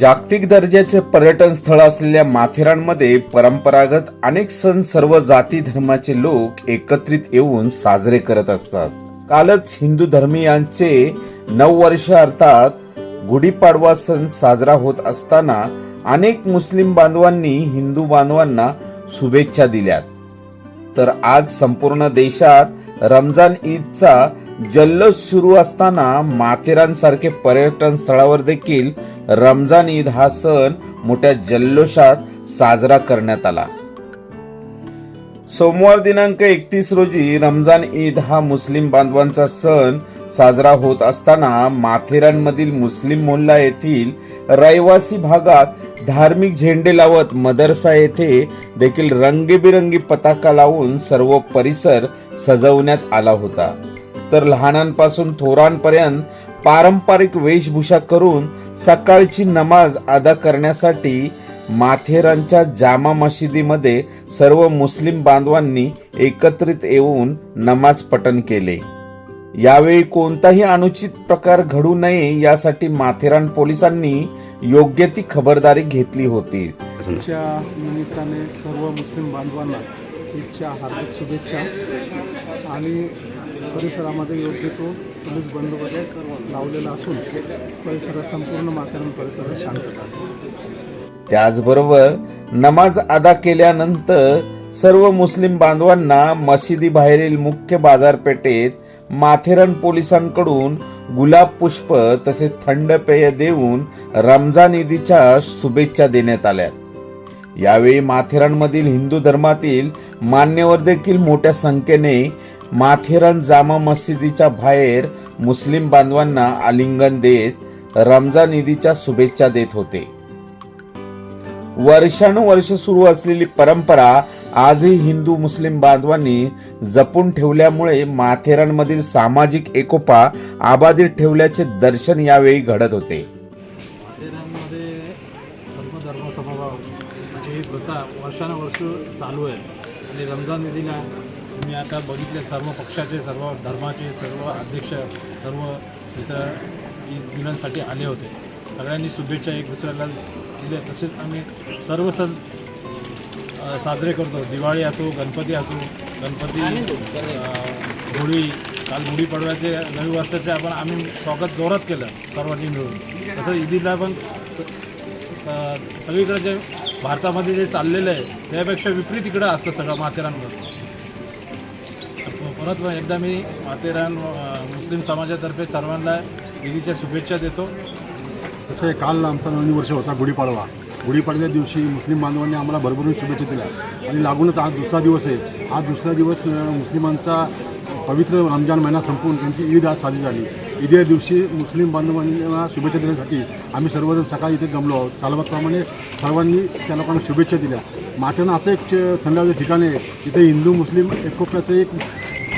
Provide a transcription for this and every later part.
जागतिक दर्जाचे पर्यटन स्थळ असलेल्या माथेरानमध्ये परंपरागत अनेक सण सर्व जाती धर्माचे लोक एकत्रित येऊन साजरे करत असतात. कालच हिंदू धर्मीयांचे नऊ वर्ष अर्थात गुढीपाडवा सण साजरा होत असताना अनेक मुस्लिम बांधवांनी हिंदू बांधवांना शुभेच्छा दिल्यात. तर आज संपूर्ण देशात रमजान ईदचा जल्लोष सुरू असताना माथेरानसारखे पर्यटन स्थळावर देखील रमजान ईद हा सण मोठ्या जल्लोषात साजरा करण्यात आला. सोमवार दिनांक एकतीस रोजी रमजान ईद हा मुस्लिम बांधवांचा सण साजरा होत असताना माथेरानमधील मुस्लिम मोल्ला येथील रहिवासी भागात धार्मिक झेंडे लावत मदरसा येथे देखील रंगीबिरंगी पताका लावून सर्व परिसर सजवण्यात आला होता. तर लहानांपासून थोरांपर्यंत पारंपरिक वेशभूषा करून सकाळची नमाज अदा करण्यासाठी माथेरानच्या जामा मशिदीमध्ये सर्व मुस्लिम बांधवांनी एकत्रित येऊन नमाज पठण केले. यावेळी कोणताही अनुचित प्रकार घडू नये यासाठी माथेरान पोलिसांनी योग्य ती खबरदारी घेतली होती. निमित्ताने सर्व मुस्लिम बांधवांना ईदच्या हार्दिक शुभेच्छा आणि परिसरामध्ये योग्य तो पोलीस बंदोबस्त लावलेला असून परिसरात संपूर्ण माथेरान परिसरात शांतता त्याचबरोबर नमाज अदा केल्यानंतर सर्व मुस्लिम बांधवांना मशिदी बाहेरील मुख्य बाजारपेठेत माथेरान पोलिसांकडून गुलाब पुष्प तसेच थंड पेय देऊन रमजान ईदीच्या शुभेच्छा देण्यात आल्या. यावेळी माथेरानमधील हिंदू धर्मातील मान्यवर देखील मोठ्या संख्येने माथेरान जामा मशिदीच्या बाहेर मुस्लिम बांधवांना आलिंगन देत रमजान ईदीच्या शुभेच्छा देत होते. वर्षानुवर्ष सुरू असलेली परंपरा आजही हिंदू मुस्लिम बांधवांनी जपून ठेवल्यामुळे माथेरानमधील सामाजिक एकोपा आबाधित ठेवल्याचे दर्शन यावेळी घडत होते. माथेरानमध्ये सर्व धर्म समभाव ही म्हणजे प्रथा वर्षानुवर्ष चालू आहे. आणि रमजान नदीला तुम्ही आता बघितले सर्व पक्षाचे सर्व धर्माचे सर्व अध्यक्ष सर्व इथं ईद मिलनसाठी आले होते. सगळ्यांनी शुभेच्छा एक दुसऱ्याला दिल्या. तसेच आम्ही सर्व सण साजरे करतो. दिवाळी असो गणपती असो गणपती होळी काल गुढीपाडव्याचे नवी वर्षाचे आपण आम्ही स्वागत जोरात केलं सर्वांनी मिळून. तसं ईदीला पण सगळीकडे जे भारतामध्ये जे चाललेलं आहे त्यापेक्षा विपरीत इकडं असतं सगळं माथेरानमध्ये परत एकदा मी माथेरान मुस्लिम समाजातर्फे सर्वांना ईदीच्या शुभेच्छा देतो. तसे काल आमचा नवीन वर्ष होता गुढीपाडवा. गुढीपाडव्या दिवशी मुस्लिम बांधवांनी आम्हाला भरभरून शुभेच्छा दिल्या. आणि लागूनच आज दुसरा दिवस आहे. आज दुसरा दिवस मुस्लिमांचा पवित्र रमजान महिना संपून त्यांची ईद आज साजरी झाली. ईद या दिवशी मुस्लिम बांधवांना शुभेच्छा देण्यासाठी आम्ही सर्वजण सकाळी इथे जमलो आहोत. चालवतप्रमाणे सर्वांनी त्या लोकांना शुभेच्छा दिल्या. माथेरान असं एक च- थंड हवेचं ठिकाण आहे. इथे हिंदू मुस्लिम एकोप्याचं एक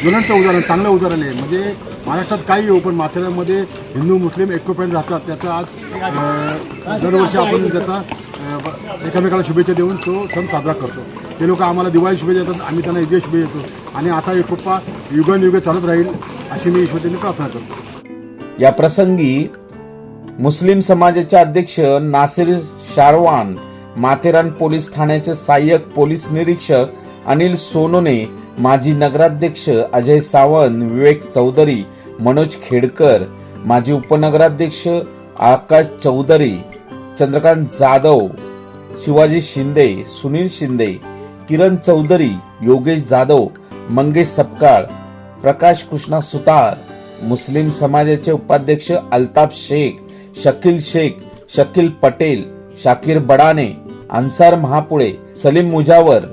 ज्वलंत उदाहरण चांगलं उदाहरण आहे. म्हणजे महाराष्ट्रात काही येऊ पण माथेरानमध्ये हिंदू मुस्लिम एकोप्याने राहतात. त्याचा आज दरवर्षी आपण त्याचा एकमेकाला शुभेच्छा देऊन तो सण साजरा करतो. ते लोक आम्हाला दिवाळी शुभेच्छा देतात आम्ही त्यांना ईदच्या शुभेच्छा देतो. आणि असा एकोपा युगानयुगे चालत राहील अशी मी ईश्वरतेने प्रार्थना करतो. या प्रसंगी मुस्लिम समाजाचे अध्यक्ष नासिर शारवान माथेरान पोलीस ठाण्याचे सहाय्यक पोलीस निरीक्षक अनिल सोनोने माजी नगराध्यक्ष अजय सावंत विवेक चौधरी मनोज खेडकर माजी उपनगराध्यक्ष आकाश चौधरी चंद्रकांत जाधव शिवाजी शिंदे सुनील शिंदे किरण चौधरी योगेश जाधव मंगेश सपकाळ प्रकाश कृष्णा सुतार मुस्लिम समाजाचे उपाध्यक्ष अल्ताफ शेख शकील शेख शकील पटेल शाकीर बडाने अन्सार महापुळे सलीम मुजावर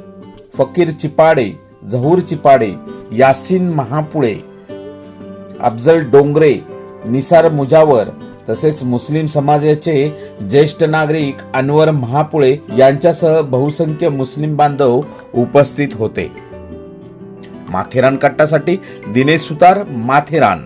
फकीर चिपाडे झहूर चिपाडे यासिन महापुळे अफजल डोंगरे निसार मुजावर तसेच मुस्लिम समाजाचे ज्येष्ठ नागरिक अनवर महापुळे यांच्यासह बहुसंख्य मुस्लिम बांधव उपस्थित होते. माथेरान कट्टासाठी दिनेश सुतार माथेरान.